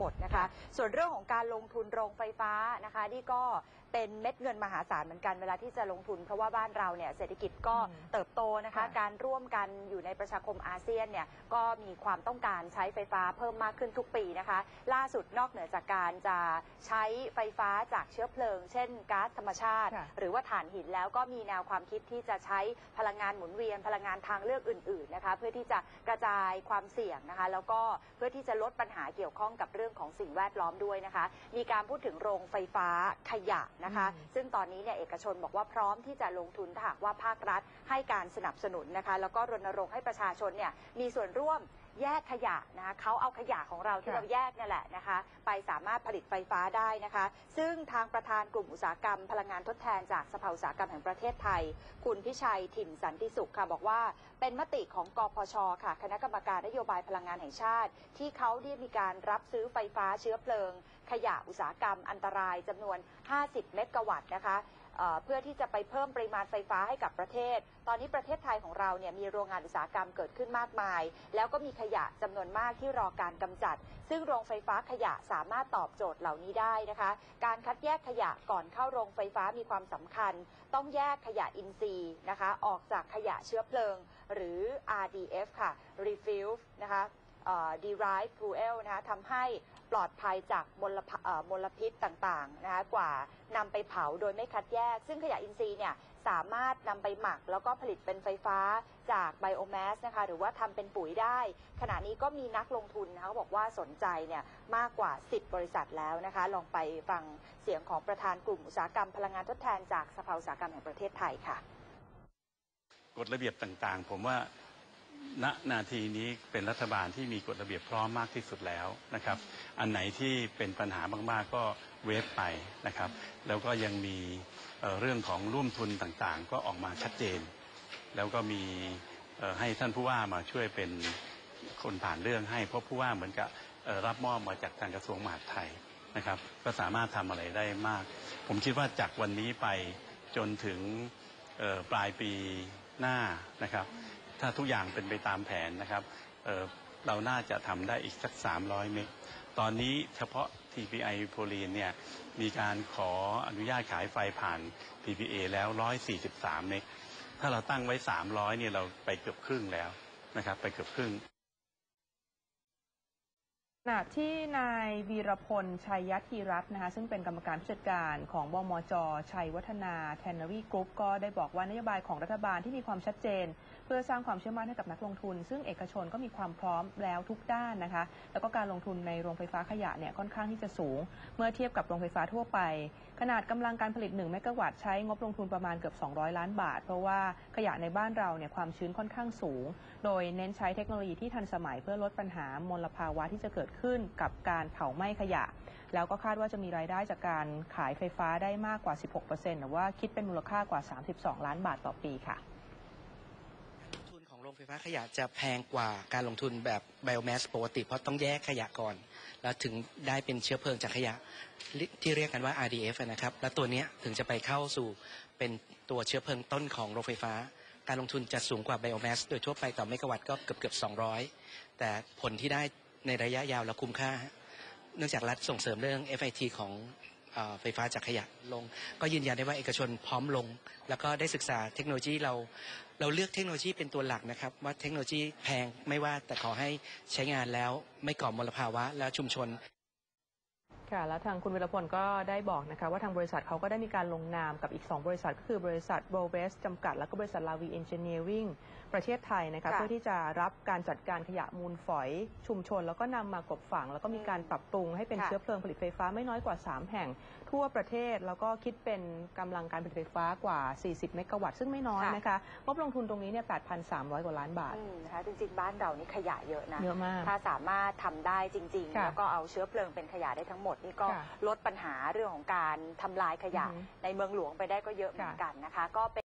หมดนะคะ ส่วนเรื่องของการลงทุนโรงไฟฟ้านะคะ นี่ก็ เป็นเม็ดเงินมหาศาลเหมือนกันเวลาที่จะลงทุน เพราะว่าบ้านเราเนี่ยเศรษฐกิจก็อืมเติบโตนะคะค่ะการร่วมกันอยู่ในประชาคมอาเซียนเนี่ยก็มีความต้องการใช้ไฟฟ้าเพิ่มมากขึ้นทุกปีนะคะ ล่าสุดนอกเหนือจากการจะใช้ไฟฟ้าจากเชื้อเพลิง เช่นก๊าซธรรมชาติค่ะหรือว่าถ่านหินแล้วก็มีแนวความคิดที่จะใช้พลังงานหมุนเวียนพลังงานทางเลือกอื่นๆนะคะเพื่อที่จะกระจายความเสี่ยงนะคะ แล้วก็เพื่อที่จะลดปัญหาเกี่ยวข้องกับเรื่องของสิ่งแวดล้อมด้วยนะคะ มีการพูดถึงโรงไฟฟ้าขยะนะคะอืมซึ่งตอนนี้เนี่ยเอกชนบอกว่าพร้อมที่จะลงทุนถ้าหากว่าภาครัฐให้การสนับสนุนนะคะ แล้วก็รณรงค์ให้ประชาชนเนี่ยมีส่วนร่วม แยกขยะนะคะเขาเอาขยะของเราที่ค่ะเราแยกเนี่ยแหละนะคะ ไปสามารถผลิตไฟฟ้าได้นะคะ ซึ่งทางประธานกลุ่มอุตสาหกรรม พลังงานทดแทนจากสภาอุตสาหกรรมแห่งประเทศไทย คุณพิชัยถิ่นสันติสุขค่ะบอกว่าเป็นมติของกพชค่ะ คณะกรรมการนโยบายพลังงานแห่งชาติ ที่เขาได้มีการรับซื้อไฟฟ้าเชื้อเพลิง ขยะอุตสาหกรรมอันตรายจำนวน 50 เมกะวัตต์นะคะ เพื่อที่จะไปเพิ่มปริมาณไฟฟ้าให้กับประเทศ ตอนนี้ประเทศไทยของเราเนี่ยมีโรงงานอุตสาหกรรมเกิดขึ้นมากมาย แล้วก็มีขยะจำนวนมากที่รอการกำจัด ซึ่งโรงไฟฟ้าขยะสามารถตอบโจทย์เหล่านี้ได้นะคะ การคัดแยกขยะก่อนเข้าโรงไฟฟ้ามีความสำคัญ ต้องแยกขยะอินทรีย์นะคะ ออกจากขยะเชื้อเพลิง หรือ RDF ค่ะ Refuse นะคะ Derived Fuel นะคะทำให้ปลอดภัยจากมลมลพิษต่างๆนะคะกว่านำไปเผาโดยไม่คัดแยก ซึ่งขยะอินทรีย์เนี่ยสามารถนำไปหมักแล้วก็ผลิตเป็นไฟฟ้าจากไบโอแมสนะคะหรือว่าทำเป็นปุ๋ยได้ ขณะนี้ก็มีนักลงทุนนะคะเขาบอกว่าสนใจเนี่ยมากกว่า 10 บริษัทแล้วนะคะลองไปฟังเสียงของประธานกลุ่มอุตสาหกรรมพลังงานทดแทนจากสภาอุตสาหกรรมแห่งประเทศไทยค่ะกฎระเบียบต่างๆ ผมว่า ณนาทีนี้เป็นรัฐบาลที่มีกฎระเบียบพร้อมมากที่สุดแล้วนะครับ อันไหนที่เป็นปัญหามากๆก็เวฟไปนะครับ แล้วก็ยังมีเรื่องของร่วมทุนต่างๆ ก็ออกมาชัดเจน แล้วก็มีให้ท่านผู้ว่ามาช่วยเป็นคนผ่านเรื่องให้เพราะผู้ว่าเหมือนกับรับมอบมาจากทางกระทรวงมหาดไทยนะครับ ก็สามารถทำอะไรได้มาก ผมคิดว่าจากวันนี้ไปจนถึงปลายปีหน้านะครับ ถ้าทุกอย่างเป็นไปตามแผนนะครับเเราน่าจะทำได้อีกสัก 300 เมก ตอนนี้เฉพาะ TPI โพลีนเนี่ยมีการขออนุญาตขายไฟผ่าน PPA แล้ว 143 เมก ถ้าเราตั้งไว้ 300 เนี่ยเราไปเกือบครึ่งแล้วนะครับ ไปเกือบครึ่ง ณะที่นายวีรพล ชัยยธีรัตน์นะคะซึ่งเป็นกรรมการผู้จัดการของบมจ ชัยวัฒนาแทนนารีกรุ๊ปก็ได้บอกว่านโยบายของรัฐบาลที่มีความชัดเจน เพื่อสร้างความเชื่อมั่นให้กับนักลงทุน ซึ่งเอกชนก็มีความพร้อมแล้วทุกด้านนะคะ แล้วก็การลงทุนในโรงไฟฟ้าขยะเนี่ยค่อนข้างที่จะสูง เมื่อเทียบกับโรงไฟฟ้าทั่วไป ขนาดกำลังการผลิต 1 เมกะวัตต์ใช้งบลงทุนประมาณเกือบ 200 ล้านบาท เพราะว่าขยะในบ้านเราเนี่ยความชื้นค่อนข้างสูง โดยเน้นใช้เทคโนโลยีที่ทันสมัยเพื่อลดปัญหามลภาวะที่จะเกิดขึ้นขึ้นกับการเผาไหม้ขยะ แล้วก็คาดว่าจะมีรายได้จากการขายไฟฟ้าได้มากกว่า 16%หรือว่าคิดเป็นมูลค่ากว่า 32 ล้านบาทต่อปีค่ะทุนของโรงไฟฟ้าขยะจะแพงกว่าการลงทุนแบบไบโอแมสปกติ เพราะต้องแยกขยะก่อน แล้วถึงได้เป็นเชื้อเพลิงจากขยะที่เรียกกันว่า RDF นะครับ แล้วตัวนี้ถึงจะไปเข้าสู่เป็นตัวเชื้อเพลิงต้นของโรงไฟฟ้า การลงทุนจะสูงกว่าไบโอแมสโดยทั่วไปต่อเมกะวัตต์ก็เกือบเกือบ200 แต่ผลที่ได้ ในระยะยาวและคุ้มค่า เนื่องจากรัฐส่งเสริมเรื่อง FIT ของเอ่อไฟฟ้าจากขยะลง ก็ยืนยันได้ว่าเอกชนพร้อมลง แล้วก็ได้ศึกษาเทคโนโลยีเราเราเลือกเทคโนโลยีเป็นตัวหลักนะครับ ว่าเทคโนโลยีแพงไม่ว่าแต่ขอให้ใช้งานแล้วไม่ก่อมลภาวะและชุมชน ค่ะ แล้วทางคุณวิรพลก็ได้บอกนะคะว่าทางบริษัทเขาก็ได้มีการลงนามกับอีก 2 บริษัท ก็คือบริษัทโบเวสจำกัด แล้วก็บริษัทลาวีเอนจิเนียริงประเทศไทยนะคะค่ะ เพื่อที่จะรับการจัดการขยะมูลฝอย ชุมชน แล้วก็นำมากบฝัง แล้วก็มีการปรับปรุงให้เป็นค่ะ เชื้อเพลิงผลิตไฟฟ้าไม่น้อยกว่า 3 แห่ง ทั่วประเทศแล้วก็คิดเป็นกำลังการผลิตไฟฟ้ากว่า 40 เมกะวัตต์ซึ่งไม่น้อยนะคะงบลงทุนตรงนี้เนี่ย8,300 กว่าล้านบาท อืมนะคะจริงๆ บ้านเรานี่ขยะเยอะนะ เยอะมาก ถ้าสามารถทำได้จริง ๆ ค่ะแล้วก็เอาเชื้อเพลิงเป็นขยะได้ทั้งหมดนี่ก็ค่ะลดปัญหาเรื่องของการทำลายขยะอือฮึในเมืองหลวงไปได้ก็เยอะเหมือนค่ะ กันนะคะก็เป็น